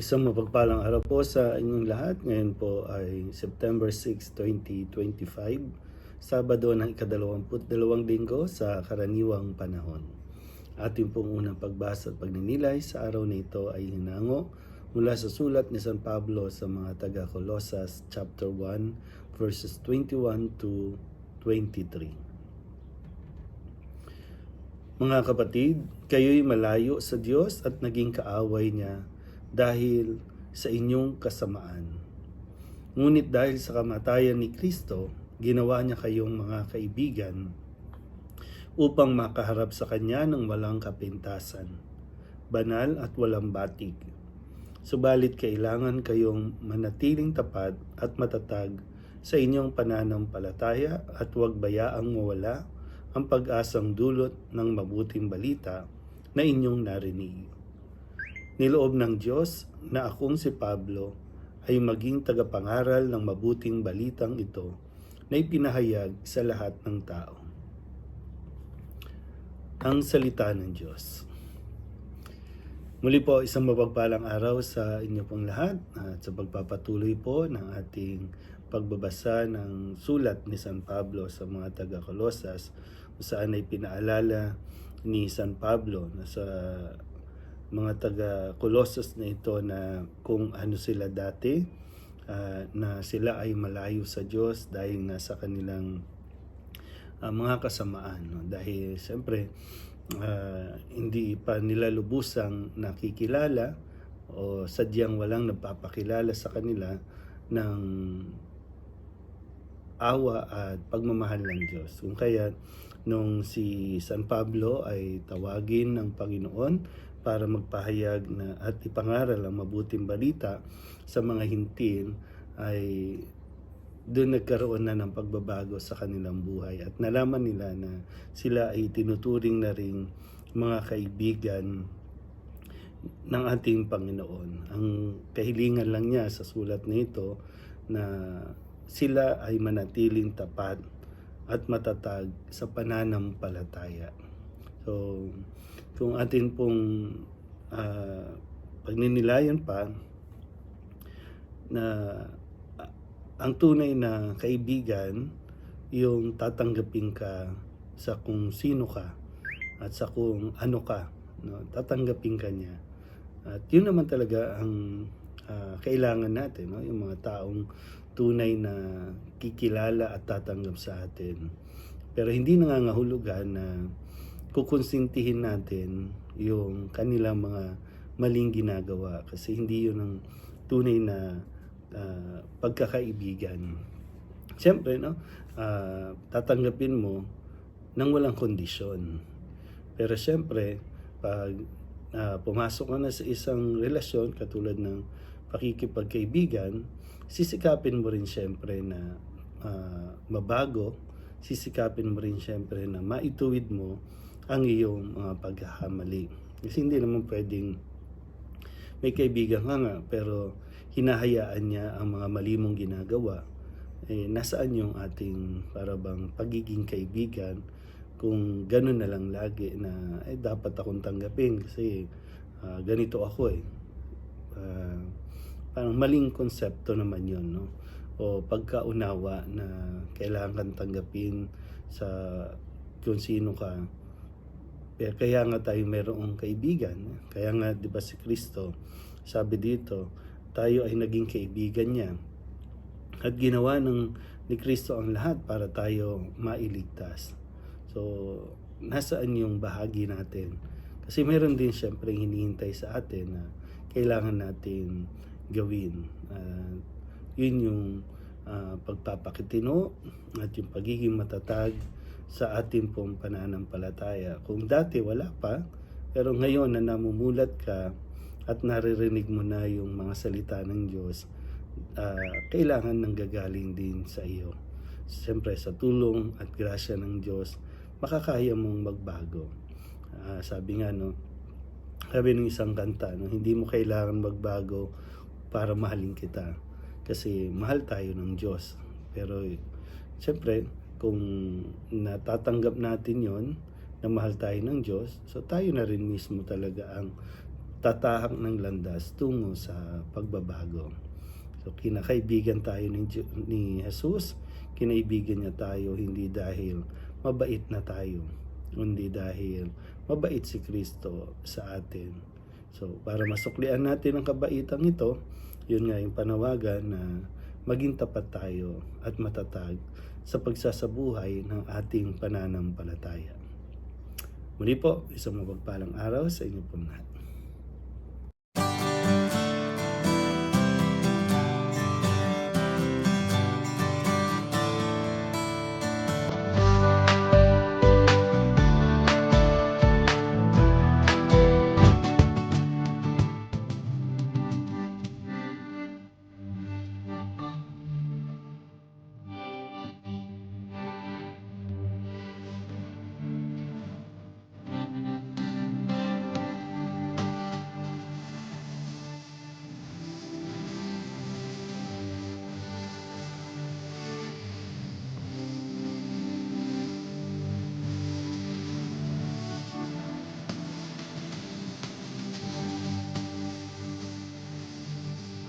Isang mapagpalang araw po sa inyong lahat. Ngayon po ay September 6, 2025, Sabado ng ikadalawamput dalawang linggo sa karaniwang panahon. Ating pong unang pagbasa at pagninilay sa araw na ito ay hinango mula sa sulat ni San Pablo sa mga taga Colossus chapter 1 verses 21 to 23. Mga kapatid, kayo'y malayo sa Diyos at naging kaaway niya dahil sa inyong kasamaan. Ngunit dahil sa kamatayan ni Kristo, ginawa niya kayong mga kaibigan upang makaharap sa Kanya ng walang kapintasan, banal at walang batig. Subalit kailangan kayong manatiling tapat at matatag sa inyong pananampalataya at huwag bayaang mawala ang pag-asang dulot ng mabuting balita na inyong narinig. Niloob ng Diyos na akong si Pablo ay maging tagapangaral ng mabuting balitang ito na ipinahayag sa lahat ng tao. Ang Salita ng Diyos Muli po isang mapagpalang araw sa inyo pong lahat at sa pagpapatuloy po ng ating pagbabasa ng sulat ni San Pablo sa mga taga Colosas kung saan ay pinaalala ni San Pablo na sa mga taga Colossus na ito na kung ano sila dati ah, na sila ay malayo sa Diyos dahil nga sa kanilang ah, mga kasamaan no? dahil siyempre ah, hindi pa nila lubusang nakikilala o sadyang walang nagpapakilala sa kanila ng awa at pagmamahal ng Diyos. Kung kaya nung si San Pablo ay tawagin ng Panginoon para magpahayag na at ipangaral ang mabuting balita sa mga hintil ay doon nagkaroon na ng pagbabago sa kanilang buhay at nalaman nila na sila ay tinuturing na ring mga kaibigan ng ating Panginoon. Ang kahilingan lang niya sa sulat na ito na sila ay manatiling tapat at matatag sa pananampalataya. So, kung atin pong ah, pagninilayan pa na ah, ang tunay na kaibigan yung tatanggapin ka sa kung sino ka at sa kung ano ka no tatanggapin ka niya. At yun naman talaga ang ah, kailangan natin no yung mga taong tunay na kikilala at tatanggap sa atin. Pero hindi nangangahulugan na kukonsintihin natin yung kanilang mga maling ginagawa kasi hindi yun ang tunay na ah, pagkakaibigan. Siyempre, no, ah, tatanggapin mo nang walang kondisyon. Pero siyempre, pag ah, pumasok ka na sa isang relasyon katulad ng pakikipagkaibigan, sisikapin mo rin siyempre na ah, mabago, sisikapin mo rin siyempre na maituwid mo ang iyong mga pagkakamali. Kasi hindi naman pwedeng may kaibigan ka nga pero hinahayaan niya ang mga mali mong ginagawa. Eh, nasaan yung ating parabang pagiging kaibigan kung gano'n na lang lagi na eh, dapat akong tanggapin kasi ah, ganito ako eh. Ah, parang maling konsepto naman yon no? O pagkaunawa na kailangan kang tanggapin sa kung sino ka kaya, kaya nga tayo mayroong kaibigan. Kaya nga, di ba si Kristo, sabi dito, tayo ay naging kaibigan niya. At ginawa ng ni Kristo ang lahat para tayo mailigtas. So, nasaan yung bahagi natin? Kasi meron din siyempre hinihintay sa atin na kailangan natin gawin. Uh, yun yung uh, pagpapakitino at yung pagiging matatag sa ating pong pananampalataya. Kung dati wala pa, pero ngayon na namumulat ka at naririnig mo na yung mga salita ng Diyos, ah, kailangan nang gagaling din sa iyo. Siyempre sa tulong at grasya ng Diyos, makakaya mong magbago. Ah, sabi nga no, sabi ng isang kanta, no, hindi mo kailangan magbago para mahalin kita. Kasi mahal tayo ng Diyos. Pero siyempre, kung natatanggap natin yon na mahal tayo ng Diyos, so tayo na rin mismo talaga ang tatahak ng landas tungo sa pagbabago. So kinakaibigan tayo ni, ni Jesus, kinaibigan niya tayo hindi dahil mabait na tayo, kundi dahil mabait si Kristo sa atin. So para masuklian natin ang kabaitang ito, yun nga yung panawagan na maging tapat tayo at matatag sa pagsasabuhay ng ating pananampalataya. Muli po, isang mapagpalang araw sa inyo po lahat.